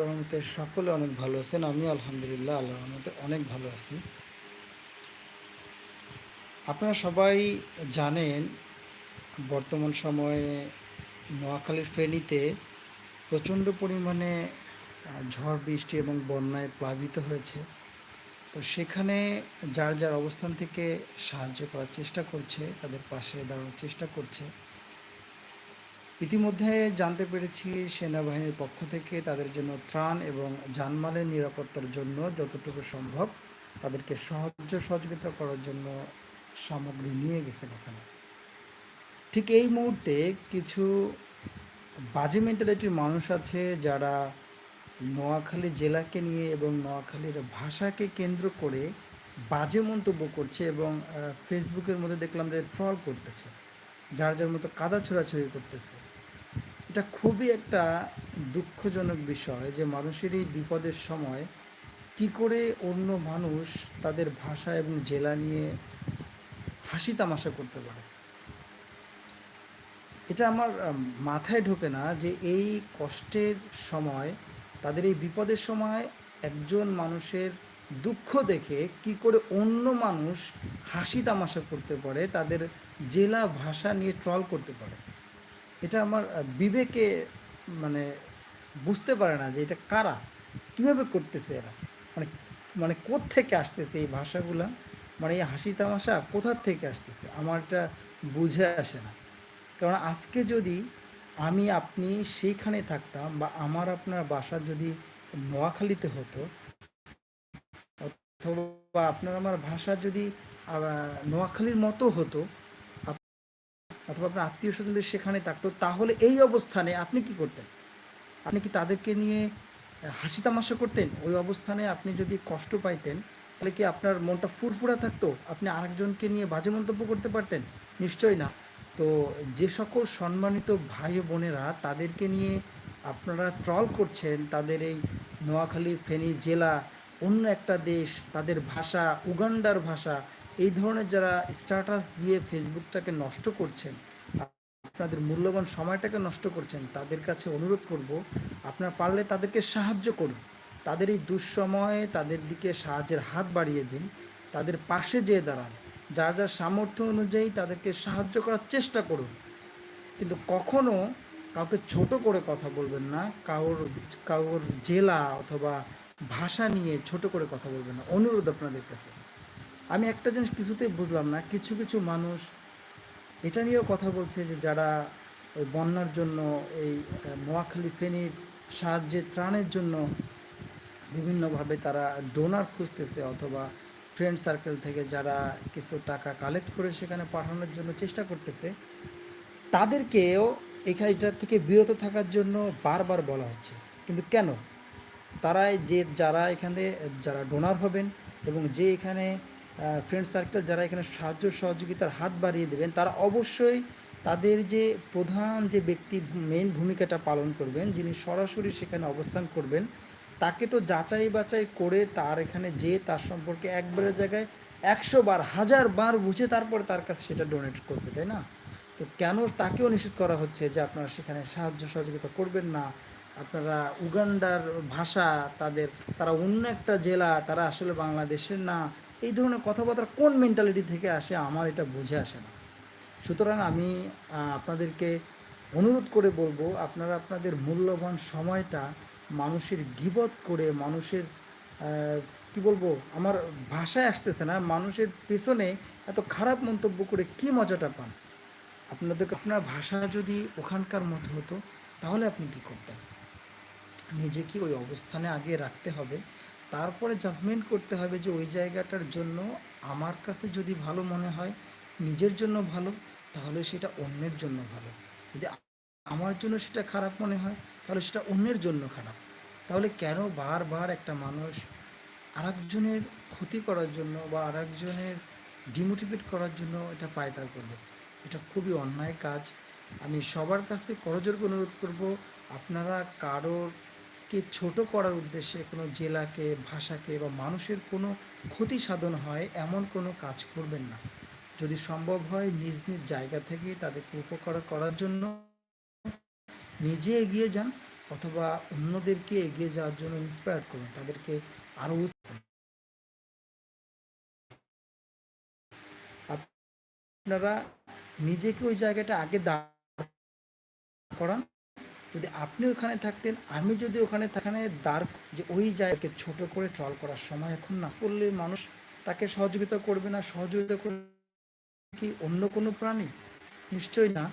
রহমতে সকলে অনেক ভালো আছেন। আমি আলহামদুলিল্লাহ আল্লাহ রহমতে অনেক ভালো আছি। আপনারা সবাই জানেন, বর্তমান সময়ে নোয়াখালীর ফেনীতে প্রচণ্ড পরিমাণে ঝড়, বৃষ্টি এবং বন্যায় প্লাবিত হয়েছে। তো সেখানে যার যার অবস্থান থেকে সাহায্য করার চেষ্টা করছে, তাদের পাশে দাঁড়ানোর চেষ্টা করছে। ইতিমধ্যে জানতে পেরেছি সেনাবাহিনীর পক্ষ থেকে তাদের জন্য ত্রাণ এবং জানমালের নিরাপত্তার জন্য যতটুকু সম্ভব তাদেরকে সাহায্য সহযোগিতা করার জন্য সামগ্রী নিয়ে গেছেন ওখানে ঠিক এই মুহূর্তে কিছু বাজে মেন্টালিটির মানুষ আছে যারা নোয়াখালী জেলাকে নিয়ে এবং নোয়াখালীর ভাষাকে কেন্দ্র করে বাজে মন্তব্য করছে এবং ফেসবুকের মধ্যে দেখলাম যে ট্রল করতেছে। যার যার মতো কাদা ছোড়াছড়ি করতেছে। এটা খুবই একটা দুঃখজনক বিষয় যে মানুষের এই বিপদের সময় কি করে অন্য মানুষ তাদের ভাষা এবং জেলা নিয়ে হাসি তামাশা করতে পারে। এটা আমার মাথায় ঢোকে না যে এই কষ্টের সময়, তাদের এই বিপদের সময় একজন মানুষের দুঃখ দেখে কি করে অন্য মানুষ হাসি তামাশা করতে পারে, তাদের জেলা ভাষা নিয়ে ট্রল করতে পারে। এটা আমার বিবেকে মানে বুঝতে পারে না যে এটা কারা, কীভাবে করতেছে এরা মানে মানে থেকে আসতেছে এই ভাষাগুলা মানে এই হাসি তামাশা কোথার থেকে আসতেছে, আমার এটা বুঝে আসে না। কারণ আজকে যদি আমি, আপনি সেইখানে থাকতাম বা আমার আপনার বাসা যদি নোয়াখালীতে হতো, অথবা আপনার আমার ভাষা যদি নোয়াখালীর মতো হতো অথবা আপনার আত্মীয় স্বজনদের সেখানে থাকতো, তাহলে এই অবস্থানে আপনি কি করতেন? আপনি কি তাদেরকে নিয়ে হাসি তামাশা করতেন? ওই অবস্থানে আপনি যদি কষ্ট পাইতেন, তাহলে কি আপনার মনটা ফুরফুরা থাকতো? আপনি আরেকজনকে নিয়ে বাজে মন্তব্য করতে পারতেন? নিশ্চয়ই না। তো যে সকল সম্মানিত ভাই বোনেরা তাদেরকে নিয়ে আপনারা ট্রল করছেন, তাদের এই নোয়াখালী ফেনী জেলা, অন্য একটা দেশ, তাদের ভাষা, উগান্ডার ভাষা এই ধরনের যারা স্ট্যাটাস দিয়ে ফেসবুকটাকে নষ্ট করছেন, আপনাদের মূল্যবান সময়টাকে নষ্ট করছেন, তাদের কাছে অনুরোধ করব, আপনার পারলে তাদেরকে সাহায্য করুন। তাদের এই দুঃসময়ে তাদের দিকে সাহায্যের হাত বাড়িয়ে দিন। তাদের পাশে যেয়ে দাঁড়ান। যার যার সামর্থ্য অনুযায়ী তাদেরকে সাহায্য করার চেষ্টা করুন। কিন্তু কখনো কাউকে ছোট করে কথা বলবেন না কারোর কারোর জেলা অথবা ভাষা নিয়ে ছোট করে কথা বলবেন না। অনুরোধ আপনাদের কাছে। আমি একটা জিনিস কিছুতেই বুঝলাম না, কিছু কিছু মানুষ এটা নিয়েও কথা বলছে যে যারা ওই বন্যার জন্য, এই নোয়াখালী ফেনীর সাহায্যে ত্রাণের জন্য বিভিন্নভাবে তারা ডোনার খুঁজতেছে অথবা ফ্রেন্ড সার্কেল থেকে যারা কিছু টাকা কালেক্ট করে সেখানে পাঠানোর জন্য চেষ্টা করতেছে, তাদেরকেও এখানে এটার থেকে বিরত থাকার জন্য বারবার বলা হচ্ছে। কিন্তু কেন? তারাই যে, যারা এখানে, যারা ডোনার হবেন এবং যে এখানে ফ্রেন্ড সার্কেল যারা এখানে সাহায্য সহযোগিতার হাত বাড়িয়ে দেবেন, তারা অবশ্যই তাদের যে প্রধান যে ব্যক্তি মেইন ভূমিকাটা পালন করবেন, যিনি সরাসরি সেখানে অবস্থান করবেন, তাকে তো যাচাই বাছাই করে তার এখানে যে তার সম্পর্কে একবারের জায়গায় একশো বার, হাজার বার বুঝে তারপরে তার কাছে সেটা ডোনেট করবে, তাই না? তো কেন তাকেও নিষেধ করা হচ্ছে যে আপনারা সেখানে সাহায্য সহযোগিতা করবেন না? আপনারা উগান্ডার ভাষা, তাদের, তারা অন্য একটা জেলা, তারা আসলে বাংলাদেশের না এই ধরনের কথাবার্তা কোন মেন্টালিটি থেকে আসে আমার এটা বুঝে আসে না। সুতরাং আমি আপনাদেরকে অনুরোধ করে বলব, আপনারা আপনাদের মূল্যবান সময়টা মানুষের গিবত করে, মানুষের কি বলব, আমার ভাষায় আসতেছে না, মানুষের পেছনে এত খারাপ মন্তব্য করে কি মজাটা পান? আপনাদের, আপনার ভাষা যদি ওখানকার মতো হতো, তাহলে আপনি কি করতেন? নিজেকে ওই অবস্থানে আগে রাখতে হবে। তারপরে জাজমেন্ট করতে হবে যে ওই জায়গাটার জন্য আমার কাছে যদি ভালো মনে হয়, নিজের জন্য ভালো, তাহলে সেটা অন্যের জন্য ভালো। যদি আমার জন্য সেটা খারাপ মনে হয়, তাহলে সেটা অন্যের জন্য খারাপ। তাহলে কেন বারবার একটা মানুষ আরেকজনের ক্ষতি করার জন্য বা আরেকজনের ডিমোটিভেট করার জন্য এটা পায়তার করবে? এটা খুবই অন্যায় কাজ। আমি সবার কাছ থেকে করজোর অনুরোধ করব, আপনারা কারোরকে ছোট করার উদ্দেশ্যে কোনো জেলাকে, ভাষাকে বা মানুষের কোনো ক্ষতি সাধন হয় এমন কোনো কাজ করবেন না। যদি সম্ভব হয় নিজ নিজ জায়গা থেকে তাদেরকে উপকার করার জন্য নিজে এগিয়ে যান অথবা অন্যদেরকে এগিয়ে যাওয়ার জন্য ইন্সপায়ার করুন, তাদেরকে আরও আপনারা নিজেকে ওই জায়গাটা আগে দাঁড় করান। যদি আপনি ওখানে থাকতেন, আমি যদি ওখানে থাকানে দ্বার যে ওই জায়গাকে ছোট করে ট্রল করার সময় এখন না করলে মানুষ তাকে সহযোগিতা করবে না, সহযোগিতা করবে কি অন্য কোনো প্রাণী? নিশ্চয়ই না।